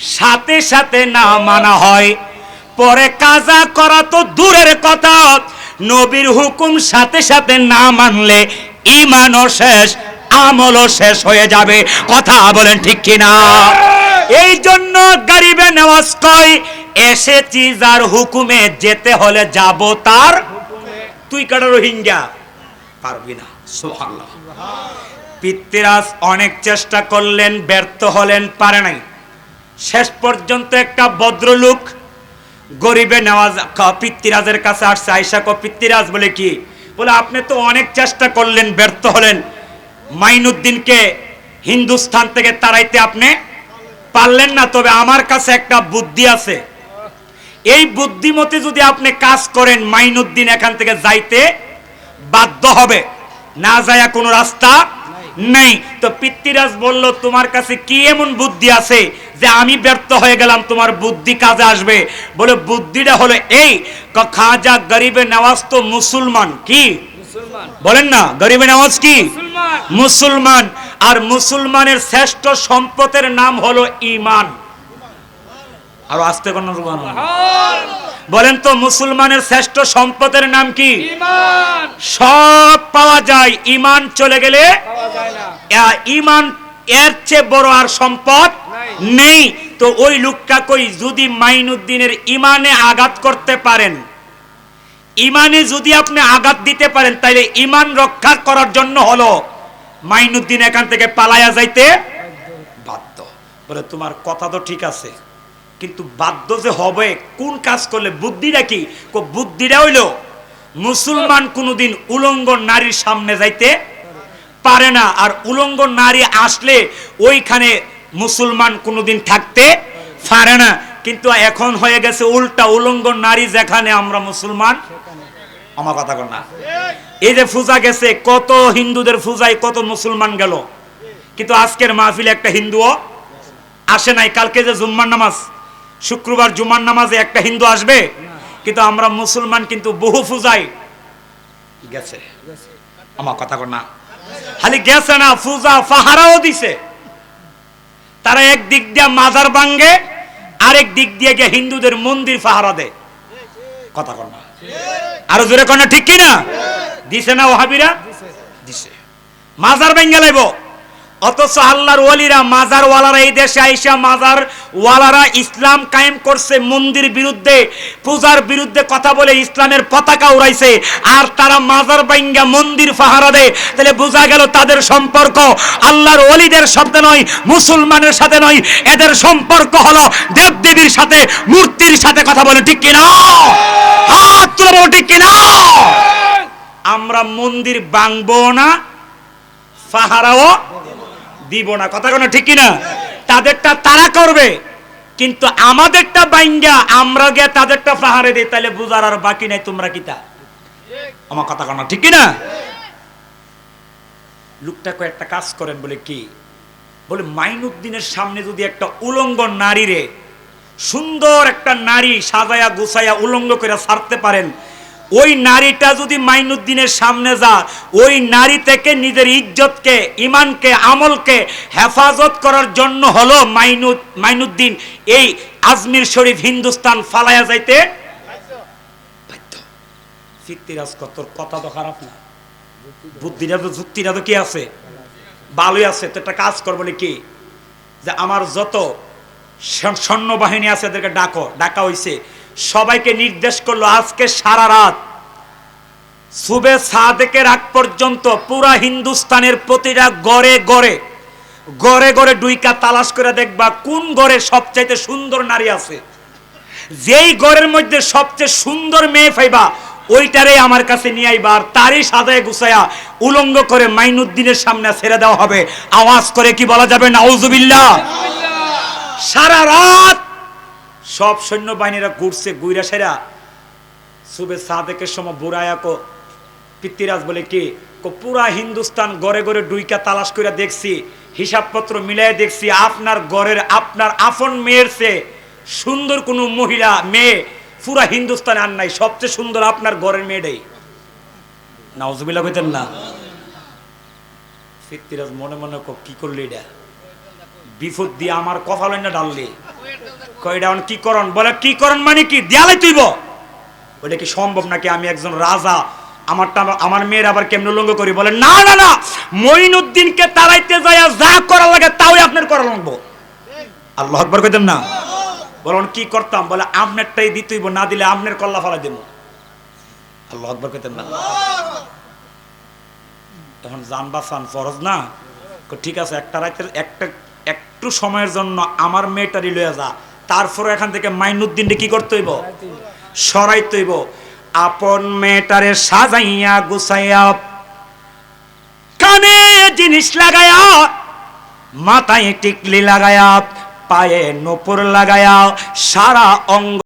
সাথে সাথে না মানা হয়। পরে কাজা করা তো দূরের কথা। নবীর হুকুম সাথে সাথে না মানলে ইমানও শেষ, আমলও শেষ হয়ে যাবে। কথা বলেন ঠিক কিনা? এই জন্য গরিবে নেওয়াজ কয়, এসেছি যার হুকুমে যেতে হলে যাব তার তুই কাটা রোহিঙ্গা? পারবি না। সুবহানাল্লাহ। পিতৃরাজ অনেক চেষ্টা করলেন, ব্যর্থ হলেন, পারে নাই। শেষ পর্যন্ত একটা ভদ্রলোক গরিবে নেওয়াজ পিতৃরাজের কাছে আসছে আয়সা ক, পিতৃরাজ বলে কি? বলে, আপনি তো অনেক চেষ্টা করলেন, ব্যর্থ হলেন। মাইনুদ্দিনকে হিন্দুস্থান থেকে তাড়াইতে আপনি পারলেন না, তবে আমার কাছে একটা বুদ্ধি আছে। এই বুদ্ধিমতে যদি আপনি কাজ করেন মাইনুদ্দিন এখান থেকে যাইতে বাধ্য হবে। না যায় কোনো রাস্তা নেই। তো পিতৃরাজ বলল তোমার কাছে কি এমন বুদ্ধি আছে যে আমি ব্যর্থ হয়ে গেলাম? তোমার বুদ্ধি কাজে আসবে। বলে বুদ্ধিটা হলো এই খাজা গরিবে নওয়াজ তো মুসলমান কি? বলেন না গরিবে নওয়াজ কি? মুসলমান। আর মুসলমানের শ্রেষ্ঠ সম্পদের নাম হলো ইমান আর আসতে কোন বলেন তো মুসলমানের শ্রেষ্ঠ সম্পদের নাম কি? সব পাওয়া যায়। ইমান চলে গেলে ইমান এর চেয়ে বড় আর সম্পদ নেই। তো ওই লোকটা কই যদি মাইনুদ্দিনের ইমানে আঘাত করতে পারেন ইমানে যদি আপনি আঘাত দিতে পারেন তাইলে ইমান রক্ষা করার জন্য হলো মাইনুদ্দিন এখান থেকে পালায়া যাইতে বাধ্য। বলে তোমার কথা তো ঠিক আছে কিন্তু বাধ্য যে হবে কোন কাজ করলে? বুদ্ধিটা কি? কো বুদ্ধিটা হইল মুসলমান কোনোদিন উলঙ্গ নারীর সামনে যাইতে পারে না। আর উলঙ্গ নারী আসলে ওইখানে মুসলমান কোনোদিন থাকতে পারে না। কিন্তু এখন হয়ে গেছে উল্টা, উলঙ্গ নারী যেখানে আমরা মুসলমান, আমার কথা না। এই যে পূজা গেছে, কত হিন্দুদের পূজায় কত মুসলমান গেল। কিন্তু আজকের মাহফিলে একটা হিন্দুও আসে নাই। কালকে যে জুম্মার নামাজ, শুক্রবার জুম্মার নামাজে একটা হিন্দু আসবে, কিন্তু আমরা মুসলমান কিন্তু বহু পূজায় গেছে। আমার কথা না। খালি গেছে না পূজা ফাহারাও দিছে। তারা এক দিক দিয়ে মাজার ভাঙ্গে, আরেক দিক দিয়ে গিয়ে হিন্দুদের মন্দির ফাহারা দেয়। কথা কর না। আরও জোরে কর ঠিক কিনা? দিছে না ওহাবিরা? দিছে। মাজার বেঙ্গে লাইব। অথচ আল্লাহর ওয়ালিরা মাজার ওয়ালারা এই দেশে আইসা মাজার ওয়ালারা ইসলাম কায়েম করছে, মন্দির বিরুদ্ধে, পূজার বিরুদ্ধে কথা বলে ইসলামের পতাকা উড়াইছে। আর তারা মাজার বাইঙ্গা মন্দির ফাহারা দেয়। তাহলে বোঝা গেল তাদের সম্পর্ক। আল্লাহর ওলিদের সাথে নয়, মুসলমানের সাথে নয়, এদের সম্পর্ক হলো দেবদেবীর সাথে, মূর্তির সাথে কথা বলে, ঠিক কিনা? হাত তুলে বলো, ঠিক কিনা? আমরা মন্দির বাংবো না, ফাহারাও দিব না। কথা কোনো ঠিক না তাদেরটা তারা করবে, কিন্তু আমাদেরটা বাইঙ্গা, আমরা গিয়ে তাদেরটা ফাহারে দিই তাহলে বুঝার আর বাকি নাই, তোমরা কিতা? আমার কথা কোনো ঠিক না লোকটা কয়েকটা কাজ করেন, বলে কি? বলে, মাইনুদ্দিনের সামনে যদি একটা উলঙ্গ নারীরে সুন্দর একটা নারী সাজায়া গুছায়া উলঙ্গ করে ছাড়তে পারেন ওই নারীটা যদি মাইনুদ্দিনের সামনে যা ওই নারী থেকে নিজের ইজ্জতকে ইমানকে আমলকে হেফাজত করার জন্য হলো মাইনুদ, মাইনুদ্দিন। এই আজমির শরীফ হিন্দুস্তান ফালায়া যাইতে তোর কথা তো খারাপ না। বুদ্ধিটা তো, যুক্তিটা তো কি আছে? ভালোই আছে, তো একটা কাজ কর বলে কি যে আমার যত সৈন্য- সৈন্যবাহিনী আছে, এদেরকে ডাকো, ডাকা হইছে। সবাইকে নির্দেশ করল, আজকে সারা রাত। সুবে সাদেকের আগ পর্যন্ত পুরা হিন্দুস্তানের প্রতিটা গড়ে গড়ে গড়ে গড়ে ডুইকা তালাশ করে দেখবা কোন গড়ে সবচাইতে সুন্দর নারী আছে। যেই গড়ের মধ্যে সবচেয়ে সুন্দর মেয়ে পাইবা, ওইটারে আমার কাছে নিয়ে আইবা আর তারই সাজায় গুছায়া উলঙ্গ করে মাইনুদ্দিনের সামনে ছেড়ে দেওয়া হবে। আওয়াজ করে কি বলা যাবে? নাউজুবিল্লাহ। সারা রাত সব সৈন্যবাহিনীরা ঘুরছে গুইরা সেরা। সুবে সাদেকের সময় বুড়ায়া কো পিতৃরাজ বলে কি পুরা হিন্দুস্তান গড়ে গড়ে ডুইকা তালাশ করে দেখছি, হিসাবপত্র মিলাই দেখছি, আপনার গড়ের আপনার আপন মেয়ের সে সুন্দর কোনো মহিলা, মেয়ে, পুরা হিন্দুস্তানে আর নাই, সবচেয়ে সুন্দর আপনার গড়ের মেয়েটাই। নাউজুবিল্লাহ কইতেন না। পিতৃরাজ মনে মনে কো করলি এটা? বিপদ দিয়ে আমার কপালে না ডাললি কয়টা কি করন বলে, কি করন মানে কি? দেয়ালে তুইব। ওটা কি সম্ভব নাকি আমি একজন রাজা? আমারটা আমার মেয়ের আবার কেমন লঙ্গ করি? বলে, না না না, মঈনুদ্দিনকে তাড়াইতে যায় যা করা লাগে তাওই আপনার করা লাগবো। আল্লাহ আকবর কইতেন না? বলুন কি করতাম? বলে, আপনারটাই দিতেইব না দিলে আপনার কল্লা ফলা দেব। আল্লাহ আকবর কইতেন না? এখন জান বাঁচান, ফরজ না? ঠিক আছে, একটা রাতের, একটা, একটু সময়ের জন্য আমার মেয়েটারই লয়ে যা। তারপরে এখান থেকে মাইনুদ্দিনকে কি করতে হইব? সরাইতে হইব। আপন মেয়েটারে সাজাইয়া গুছাইয়া কানে জিনিস লাগায়া মাথায় টিকলি লাগায়া পায়ে নপুর লাগায়া সারা অঙ্গ